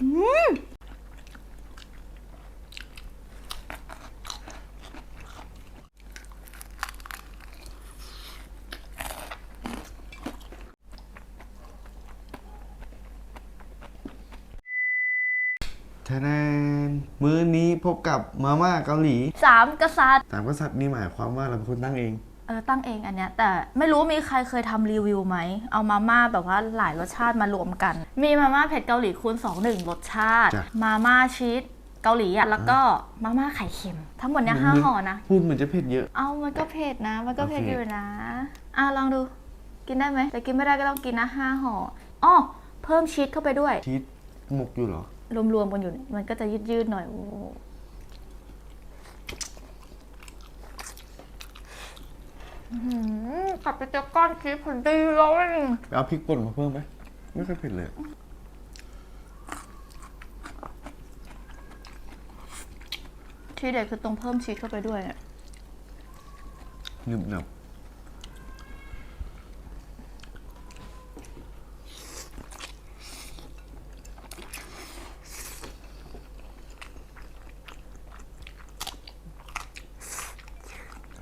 ทะแนนมื้อนี้พบกับมาม่าเกาหลี สามกษัตริย์ สามกษัตริย์นี่หมายความว่าเราเป็นคนตั้งเอง เออตั้งเองอันเนี้ยแต่ไม่รู้มีใครเคยทำรีวิวไหม เอามาม่าแบบว่าหลายรสชาติมารวมกัน มีมาม่าเผ็ดเกาหลีคูณ2 1รสชาติ จ้ะ มาม่าชีสเกาหลีอะแล้วก็มาม่าไข่เค็ม ทั้งหมดเนี้ยห้าห่อนะ พูดเหมือนจะเผ็ดเยอะ เอามันก็เผ็ดนะ มันก็เผ็ดโอเคอยู่นะ อะลองดู กินได้ไหม แต่กินไม่ได้ก็ต้องกินนะห้าห่ออ้อเพิ่มชีสเข้าไปด้วย ชีสหมกอยู่เหรอ รวมๆกันอยู่เนี่ยมันก็จะยืดๆหน่อยโอ้ หอื้อหือกลับไปเจอก้อนชีสพอดีเลยไปเอาพริกป่นมาเพิ่มไหมไม่ค่อยเผ็ดเลย ทีเด็ดคือตรงเพิ่มชีสเข้าไปด้วยอะหนึบหนับ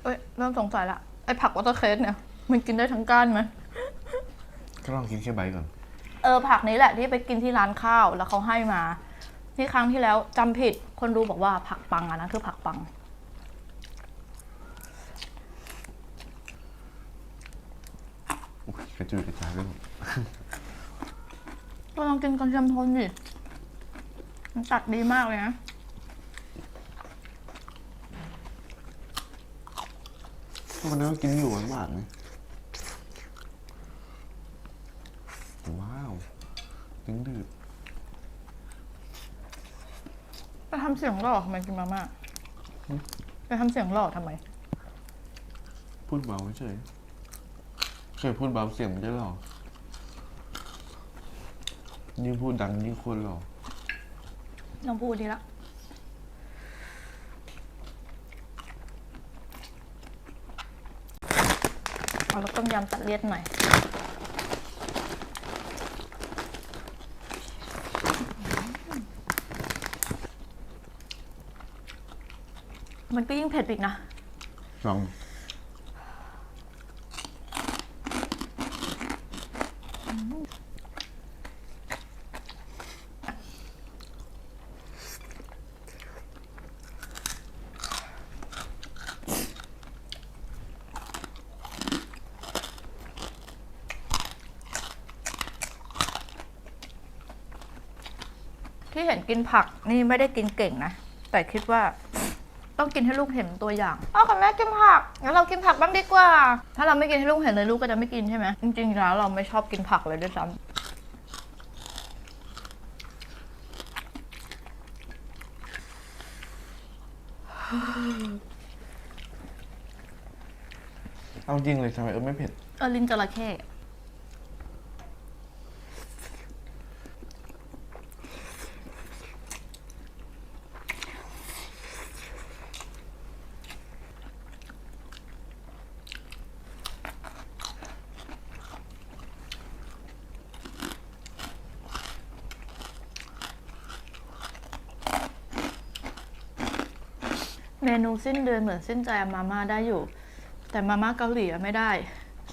เอ้ยเริ่มสงสัยละ ไอ้ผักวอเตอร์เคสเนี่ย มันกินได้ทั้งก้านไหมก็ลองกินแค่ใบก่อน เออผักนี้แหละที่ไปกินที่ร้านข้าวแล้วเขาให้มา ที่ครั้งที่แล้วจำผิดคนดูบอกว่าผักปังอะนะคือผักปัง อุ๊ยกระจุยกระจายไปหมดก็ลองกินกระเทียมโทนดิมันตัดดีมากเลยนะ วันนั้นก็กินอยู่หวานๆไงว้าวดึงดืดไปทำเสียงหล่อทำไมกินมาม่าไปทำเสียงหล่อทำไม พูดเบาเฉยเคยพูดเบาเสียงมันจะหล่อยิ่งพูดดังยิ่งคนหล่อลองพูดดีละ เอาแล้วต้มยำตัดเลียดหน่อย มันก็ยิ่งเผ็ดอีกนะ ลอง ที่เห็นกินผักนี่ไม่ได้กินเก่งนะ แต่คิดว่า ต้องกินให้ลูกเห็นตัวอย่างพ่อกับแม่กินผักงั้นเรากินผักบ้างดีกว่า ถ้าเราไม่กินให้ลูกเห็นเลยลูกก็จะไม่กินใช่ไหมจริงๆแล้วเราไม่ชอบกินผักเลยด้วยซ้เอาจริงเลยทำไมเออไม่เผ็ดำเออลิ้นจระเข้ เมนูสิ้นเดือนเหมือนสิ้นใจเอามาม่าได้อยู่ แต่มาม่าเกาหลีอะไม่ได้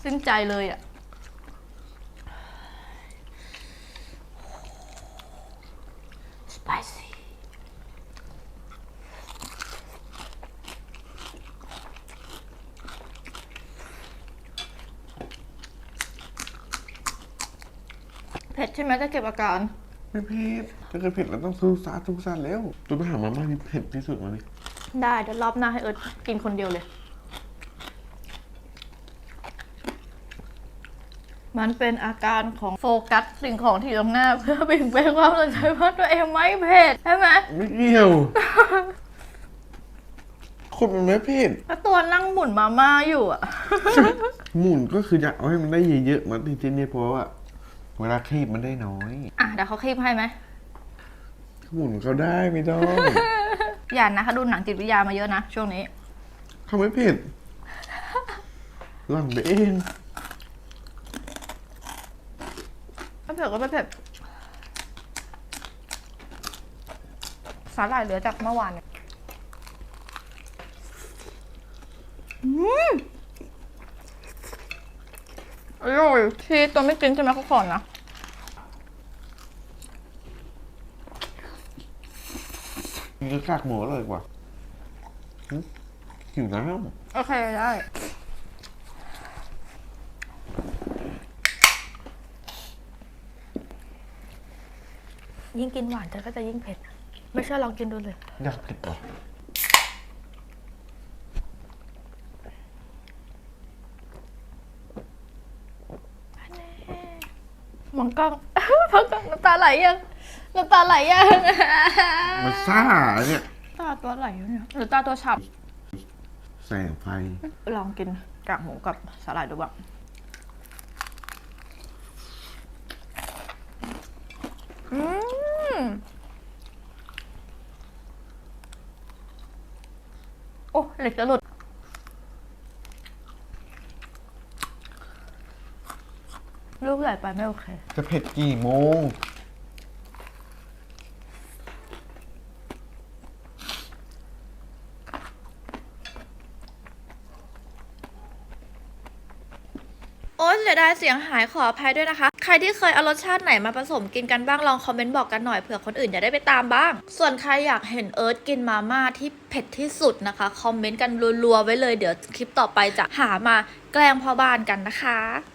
สิ้นใจเลยอะสไปซี่เผ็ดใช่ไหมจะเก็บอาการ ไม่เผ็ดถ้าเกิดเผ็ดเราต้องสู้ซาทุกซาแล้วตัวไปหามาม่าที่เผ็ดที่สุดมาเลย ได้เดี๋ยวรอบหน้าให้เอิร์ธกินคนเดียวเลย มันเป็นอาการของโฟกัสสิ่งของที่อยู่ตรงหน้า เพื่อเบี่ยงเบนความสนใจว่าตัวเองไม่เผ็ดใช่ไหมไม่เกี่ยวคนมันไม่เผ็ดแล้วตัวนั่งหมุนมาม่าอยู่อะ หมุนก็คืออยากเอาให้มันได้เยอะๆมาจริงๆเนี่ยเพราะว่า เวลาคีบมันได้น้อย อะเดี๋ยวเขาคลิปให้ไหมหมุนเขาได้ไม่ต้อง อย่านะเขาดูหนังจิตวิทยามาเยอะนะ ช่วงนี้เขาไม่เผ็ดหลังไปเองไม่เผ็ดก็ไม่เผ็ดสาหร่ายเหลือจากเมื่อวานเนี่ยอืมอร่อยที่ตัวไม่กินใช่ไหมเขาขอนนะ กินกากหมูอร่อยกว่าหึหิวน้โอเคได้ยิ่งกินหวานเธอก็จะยิ่งเผ็ด ไม่เชื่อลองกินดูเลยำอยากเผ็ดว่ะมองกล้องพักกล้องน้ำตาไหลยัง น้ำตาไหลยังมันซ่าเนี่ยตาตัวไหลอยู่เนี่ยหรือตาตัวฉับแสงไฟ ลองกินกากหมูกับสาหร่ายดูบ้างอืมโอ้เหล็กจะหลุดลูกใหญ่ไปไม่โอเค จะเผ็ดกี่โมง โอ๊ยเสียดายเสียงหายขออภัยด้วยนะคะ ใครที่เคยเอารสชาติไหนมาผสมกินกันบ้างลองคอมเมนต์บอกกันหน่อยเผื่อคนอื่นจะได้ไปตามบ้าง ส่วนใครอยากเห็นเอิร์ธกินมาม่าที่เผ็ดที่สุดนะคะคอมเมนต์กันรัวๆไว้เลยเดี๋ยวคลิปต่อไปจะหามาแกล้งพ่อบ้านกันนะคะ